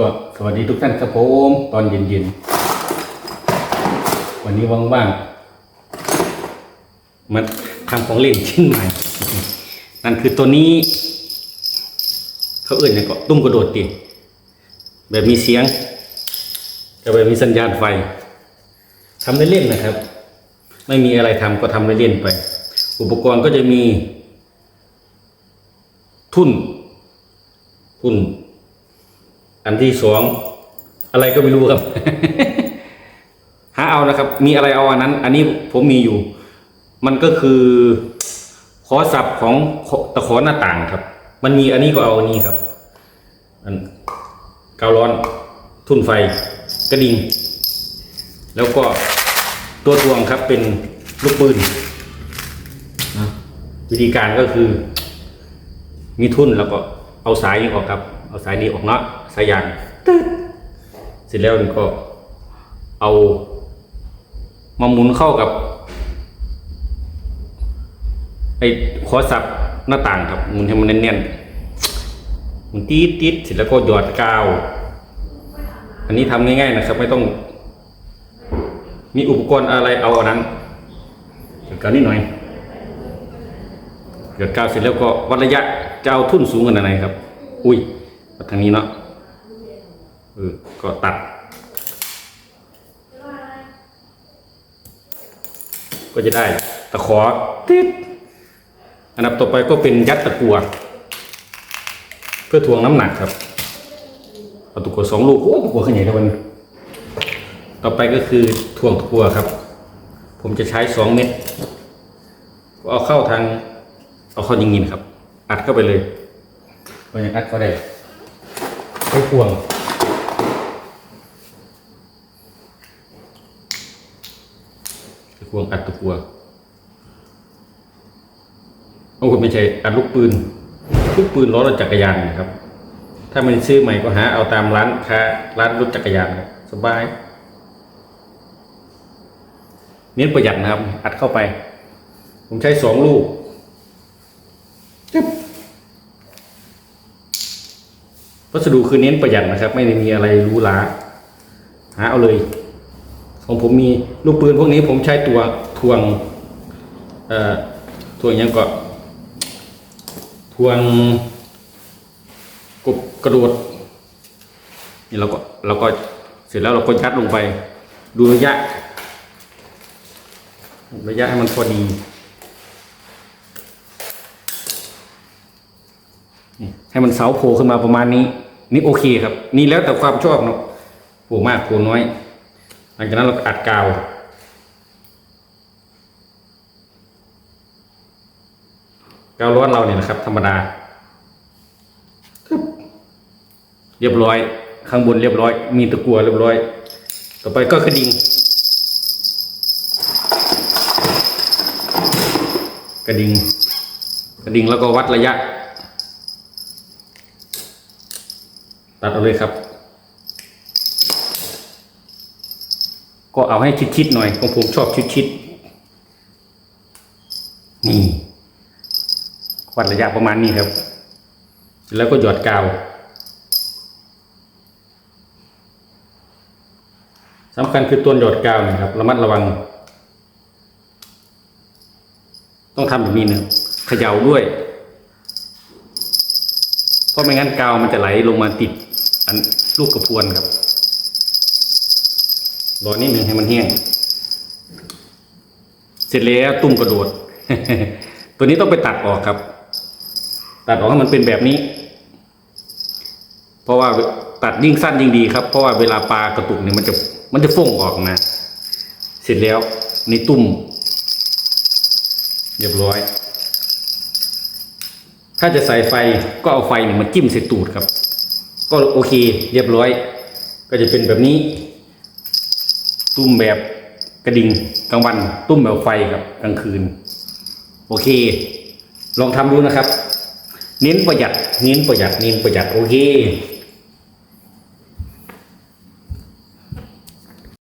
ก็สวัสดีทุกท่านครับผมตอนเย็นๆ วันนี้ว่างๆ มาทำของเล่นชิ้นใหม่ นั่นคือตัวนี้ เขาเอื่นเนี่ยก็ตุ้มกระโดดติแบบมีเสียงแต่แบบมีสัญญาณไฟทำเล่นๆนะครับ ไม่มีอะไรทำก็ทำเล่นๆไป อุปกรณ์ก็จะมี ทุ่น ทุ่น อันที่สองอะไรก็ไม่รู้ครับ หาเอานะครับ มีอะไรเอาอันนั้น อันนี้ผมมีอยู่ มันก็คือขอสับของตะขอหน้าต่างครับ มันมีอันนี้ก็เอาอันนี้ครับอันกาวร้อน ทุ่นไฟ กระดิ่ง แล้วก็ตัวทวงครับเป็นลูกปืนวิธีการก็คือ มีทุ่นแล้วก็เอาสายนี้ออกครับ เอาสายนี้ออกเนาะ สายยางตึ๊ดเสร็จแล้วมันก็เอามาหมุนเข้ากับไอ้คอสับหน้าต่างครับหมุนให้มันแน่นๆหมุนตีดตีดเสร็จแล้วก็หยอดกาว อันนี้ทำง่ายๆนะครับ ไม่ต้อง มีอุปกรณ์อะไรเอาอันนั้นหยอดกาวนิดหน่อยหยดกาวเสร็จแล้วก็วัดระยะจะเอาทุ่นสูงขนาดไหนครับ อุ้ยมาทางนี้เนาะ เออก็ตัด ก็จะได้ตะขอติดอันดับต่อไปก็เป็นยัดตะกัว เพื่อทวงน้ำหนักครับเอาตะกัวสองลูกโอ้ตะกัวขนาดใหญ่แล้วมันต่อไปก็คือทวงตะกัวครับ ผมจะใช้สองเม็ดเอาเข้าทาง เอาเข้ายิงยินครับ อัดเข้าไปเลยก็ยังอัดก็ได้ใช้พวงใช้พ วงอัดตะกัวโอ้คุณไม่ใช่อัดลูกปืน ลูกปืนล้อรถจักรยานนะครับ ถ้ามันซื้อใหม่ก็หาเอาตามร้านค้าร้านรถจักรยานครับสบาย เน้นประหยัดนะครับ อัดเข้าไป ผมใช้สองลูกวัสดุคือเน้นประหยัดนะครับ ไม่ได้มีอะไรรูหราหาเอาเลย ของผมมีลูกปืนพวกนี้ผมใช้ตัวทวงเอ่อทวงยังก็ทวงกบกระโดดนี่เราก็เราก็เสร็จแล้วเราก็ยัดลงไปดูระยะ ระยะให้มันพอดีให้มันเสาโผล่ขึ้นมาประมาณนี้ นี่โอเคครับ นี่แล้วแต่ความชอบเนาะโผล่มากโผล่น้อย หลังจากนั้นเราอัดกาวกาวร้อนเราเนี่ยนะครับ ธรรมดาเรียบร้อย ข้างบนเรียบร้อย มีตะกัวเรียบร้อย ต่อไปก็กระดิ่งกระดิ่งกระดิ่งแล้วก็วัดระยะ ตัดเอาเลยครับ ก็เอาให้ชิดๆหน่อยของผมชอบชิดๆนี่วัดระยะประมาณนี้ครับ แล้วก็หยอดกาวสำคัญคือตัวหยอดกาวนะครับระมัดระวัง ต้องทำแบบนี้นะเขย่าด้วย เพราะไม่งั้นกาวมันจะไหลลงมาติดอันลูกกระพวนครับ รอนิดหนึ่งให้มันแห้ง เสร็จแล้วตุ้มกระโดด ตัวนี้ต้องไปตัดออกครับ ตัดออกให้มันเป็นแบบนี้ เพราะว่าตัดยิ่งสั้นยิ่งดีครับ เพราะว่าเวลาปลากระตุกเนี่ยมันจะมันจะฟ่งออกนะ เสร็จแล้วนี่ตุ้มเรียบร้อย ถ้าจะใส่ไฟก็เอาไฟเนี่ยมาจิ้มใส่ตูดครับ ก็โอเค เรียบร้อย ก็จะเป็นแบบนี้ ตุ้มแบบกระดิ่งกลางวัน ตุ้มแบบไฟครับกลางคืน โอเค ลองทำดูนะครับ เน้นประหยัด เน้นประหยัด เน้นประหยัด โอเค